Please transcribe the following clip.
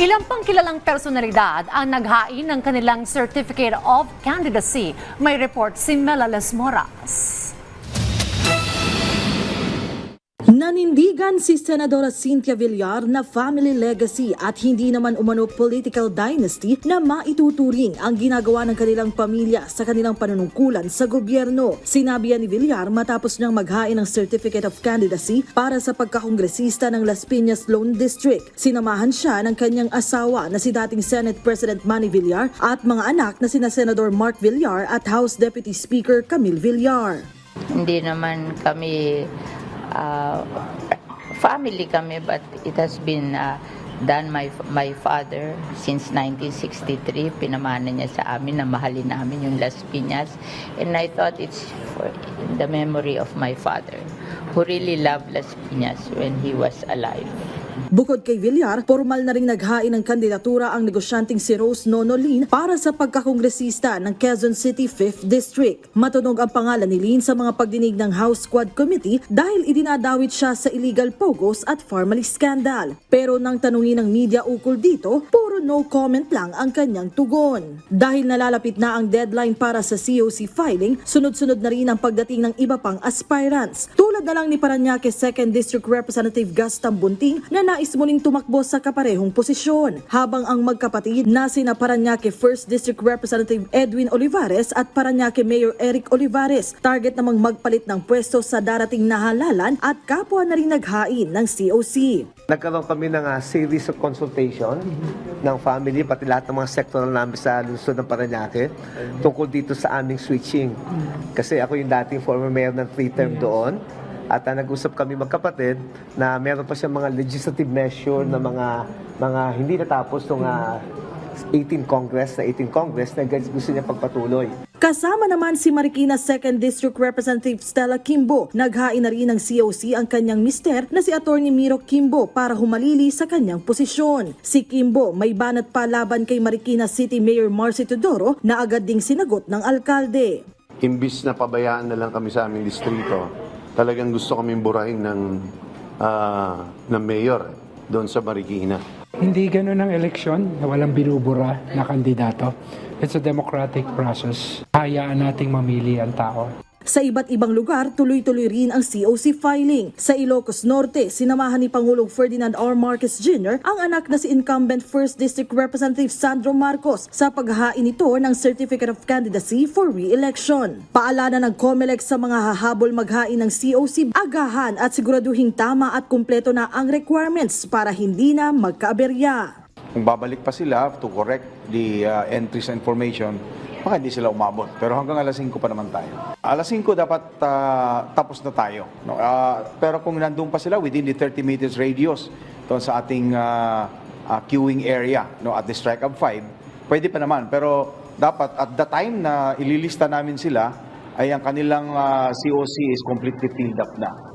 Ilang pang kilalang personalidad ang naghain ng kanilang Certificate of Candidacy. May report si Melales Moras. Nanindigan si Senadora Cynthia Villar na family legacy at hindi naman umano political dynasty na maituturing ang ginagawa ng kanilang pamilya sa kanilang panunungkulan sa gobyerno. Sinabi yan ni Villar matapos niyang maghain ng Certificate of Candidacy para sa pagkakongresista ng Las Piñas Lone District. Sinamahan siya ng kanyang asawa na si dating Senate President Manny Villar at mga anak na sina Senador Mark Villar at House Deputy Speaker Camille Villar. Hindi naman kami uh, family kami but it has been uh, done my my father since 1963 pinamana niya sa amin na mahalin namin yung Las Piñas and I thought it's for the memory of my father who really loved Las Piñas when he was alive. Bukod kay Villar, formal na ring naghain ng kandidatura ang negosyanteng si Rose Nonolin para sa pagkakongresista ng Quezon City 5th District. Matunog ang pangalan ni Lin sa mga pagdinig ng House Squad Committee dahil idinadawit siya sa illegal pogos at formally scandal. Pero nang tanungin ng media ukol dito, puro no comment lang ang kanyang tugon. Dahil nalalapit na ang deadline para sa COC filing, sunod-sunod na rin ang pagdating ng iba pang aspirants. Tulad na lang ni Paranaque 2nd District Representative Gaston Bunting na nais muling tumakbo sa kaparehong posisyon. Habang ang magkapatid na sina Paranaque 1st District Representative Edwin Olivares at Paranaque Mayor Eric Olivares target namang magpalit ng pwesto sa darating na halalan at kapwa na rin naghain ng COC. Nagkaroon kami ng ah, series of consultation ng family, pati lahat ng mga sector namin sa lungsod ng Paranaque tungkol dito sa aming switching. Kasi ako yung dating former mayor ng three-term doon. At ah, nag-usap kami magkapatid na meron pa siyang mga legislative measure na mga mga hindi natapos ng 18 Congress na 18 Congress na gusto niya pagpatuloy. Kasama naman si Marikina 2nd District Representative Stella Kimbo. Naghain na rin ng COC ang kanyang mister na si Attorney Miro Kimbo para humalili sa kanyang posisyon. Si Kimbo may banat pa laban kay Marikina City Mayor Marcy Tudoro na agad ding sinagot ng alkalde. imbis na pabayaan na lang kami sa aming distrito, talagang gusto kaming burahin ng, ah, ng mayor doon sa Marikina. Hindi ganun ang eleksyon na walang binubura na kandidato. It's a democratic process. Hayaan nating mamili ang tao. Sa iba't ibang lugar, tuloy-tuloy rin ang COC filing. Sa Ilocos Norte, sinamahan ni Pangulong Ferdinand R. Marcos Jr. ang anak na si incumbent 1st District Representative Sandro Marcos sa paghahain nito ng Certificate of Candidacy for re-election. Paalala ng COMELEC sa mga hahabol maghain ng COC, agahan at siguraduhing tama at kumpleto na ang requirements para hindi na magkaaberya. Kung babalik pa sila to correct the uh, entries and information, baka hindi sila umabot. Pero hanggang alas 5 pa naman tayo. Alas 5 dapat uh, tapos na tayo. No? Uh, pero kung nandun pa sila within the 30 meters radius doon sa ating uh, uh, queuing area no, at the strike of 5, pwede pa naman. Pero dapat at the time na ililista namin sila, ay ang kanilang uh, COC is completely filled up na.